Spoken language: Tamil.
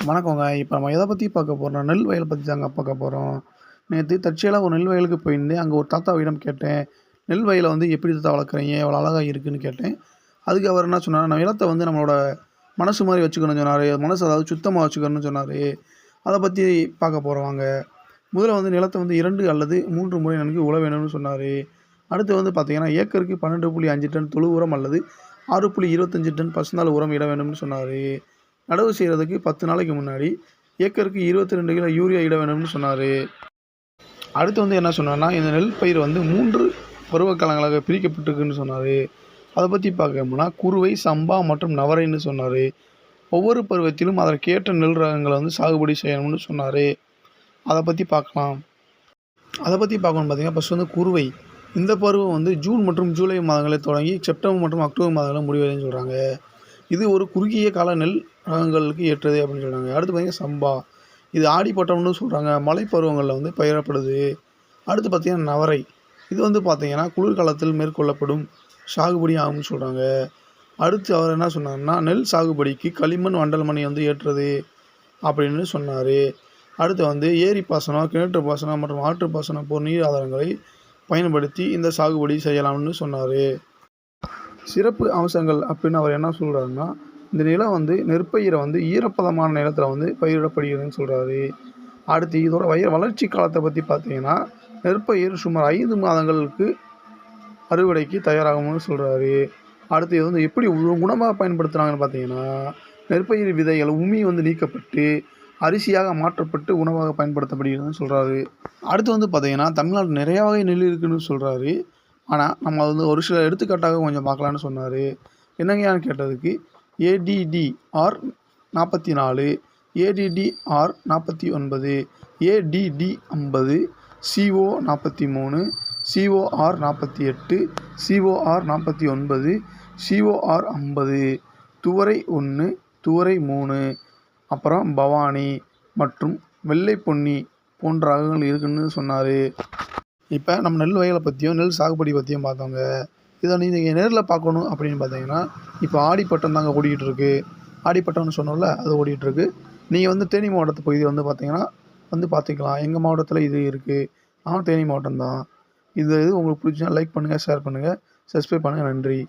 வணக்கங்க. இப்போ நம்ம எதை பற்றி பார்க்க போகிறோம் நெல் வயலை பற்றி தாங்க பார்க்க போகிறோம் நேற்று தற்செயலாக ஒரு நெல் வயலுக்கு போயிருந்தேன். அங்கே ஒரு தாத்தாவிடம் கேட்டேன். "நெல் வயலை வந்து எப்படி தாத்தா வளர்க்குறீங்க? எவ்வளோ அழகாக இருக்குன்னு" கேட்டேன். அதுக்கு அவர் என்ன சொன்னார் "நம்ம நிலத்தை வந்து நம்மளோட மனசு மாதிரி வச்சுக்கணும்னு" சொன்னார் மனசு அதாவது சுத்தமாக வச்சுக்கணும்னு சொன்னார் அதை பற்றி பார்க்க போகிறவாங்க முதல்ல வந்து நிலத்தை வந்து இரண்டு அல்லது மூன்று முறை நன்கு உழ வேணும்னு சொன்னார் அடுத்து வந்து பார்த்தீங்கன்னா, ஏக்கருக்கு 12.5 டன் தொழு உரம் அல்லது 6.25 டன் பசுந்தாள் உரம் இட வேணும்னு சொன்னார் நடவு செய்கிறதுக்கு பத்து நாளைக்கு முன்னாடி ஏக்கருக்கு 22 கிலோ யூரியா இட வேண்டும்னு சொன்னார். அடுத்து வந்து என்ன சொன்னார்னா, இந்த நெல் பயிர் வந்து 3 பருவகாலங்களாக பிரிக்கப்பட்டிருக்குன்னு சொன்னார். அதை பற்றி பார்க்கணும்னா, குறுவை, சம்பா மற்றும் நவரைன்னு சொன்னார். ஒவ்வொரு பருவத்திலும் அதற்கேற்ற நெல் ரகங்களை வந்து சாகுபடி செய்யணும்னு சொன்னார். அதை பற்றி பார்க்கலாம். அதை பற்றி பார்க்கணும் பார்த்தீங்கன்னா, ஃபர்ஸ்ட் வந்து குறுவை. இந்த பருவம் வந்து ஜூன் மற்றும் ஜூலை மாதங்களில் தொடங்கி செப்டம்பர் மற்றும் அக்டோபர் மாதங்களில் முடிவடையும்னு சொல்கிறாங்க இது ஒரு குறுகிய கால நெல் ரகங்களுக்கு ஏற்றது அப்படின்னு சொல்கிறாங்க அடுத்து பார்த்தீங்கன்னா சம்பா. இது ஆடிப்பட்டம்னு சொல்கிறாங்க மலைப்பருவங்களில் வந்து பயிரப்படுது. அடுத்து பார்த்திங்கன்னா நவரை. இது வந்து பார்த்தீங்கன்னா, குளிர்காலத்தில் மேற்கொள்ளப்படும் சாகுபடி ஆகும்னு சொல்கிறாங்க அடுத்து அவர் என்ன சொன்னார்னா, நெல் சாகுபடிக்கு களிமண், வண்டல் மணி வந்து ஏற்றது அப்படின்னு சொன்னார். அடுத்து வந்து ஏரி பாசனம், கிணற்று பாசனம் மற்றும் ஆற்று பாசனம் போன்ற நீர் ஆதாரங்களை பயன்படுத்தி இந்த சாகுபடி செய்யலாம்னு சொன்னார். சிறப்பு அம்சங்கள் அப்படின்னு அவர் என்ன சொல்கிறாருன்னா இந்த நிலம் வந்து நெற்பயிரை வந்து ஈரப்பதமான நிலத்தில் வந்து பயிரிடப்படுகிறதுன்னு சொல்கிறாரு அடுத்து இதோட வய வளர்ச்சி காலத்தை பற்றி பார்த்தீங்கன்னா, நெற்பயிர் சுமார் ஐந்து மாதங்களுக்கு அறுவடைக்கு தயாராகும்னு சொல்கிறாரு அடுத்து இது வந்து எப்படி உ பயன்படுத்துகிறாங்கன்னு பயன்படுத்துறாங்கன்னு பார்த்தீங்கன்னா, நெற்பயிர் விதைகள் உமி வந்து நீக்கப்பட்டு, அரிசியாக மாற்றப்பட்டு உணவாக பயன்படுத்தப்படுகிறதுன்னு சொல்கிறாரு அடுத்து வந்து பார்த்தீங்கன்னா, தமிழ்நாட்டில் நிறையா வகை நெல் இருக்குதுன்னு சொல்கிறாரு ஆனால் நம்ம வந்து ஒரு சில எடுத்துக்காட்டாக கொஞ்சம் பார்க்கலான்னு சொன்னார். என்னங்கயான்னு கேட்டதுக்கு, ADTR 44, ADTR 49, ADT 50, CO 43, COR 48, COR 49, COR 50, துவரை ஒன்று துவரை மூணு அப்புறம் பவானி மற்றும் வெள்ளை பொன்னி போன்ற ரகங்கள் இருக்குன்னு சொன்னார். இப்போ நம்ம நெல் வயலை பற்றியும் நெல் சாகுபடி பற்றியும் பார்த்தோங்க. இதை நீங்கள் நேரில் பார்க்கணும் அப்படின்னு பார்த்தீங்கன்னா, இப்போ ஆடிப்பட்டம் தாங்க ஓடிக்கிட்டு இருக்கு. ஆடிப்பட்டம்னு சொன்னோம்ல, அது ஓடிட்டு இருக்கு. நீங்கள் வந்து தேனி மாவட்டத்து பகுதியில வந்து பார்த்தீங்கன்னா, வந்து பார்த்துக்கலாம். எங்கள் மாவட்டத்தில் இது இருக்குது ஆனால் தேனி மாவட்டம் தான். இது இது உங்களுக்கு பிடிச்சா லைக் பண்ணுங்கள் ஷேர் பண்ணுங்கள் சப்ஸ்கிரைப் பண்ணுங்கள் நன்றி.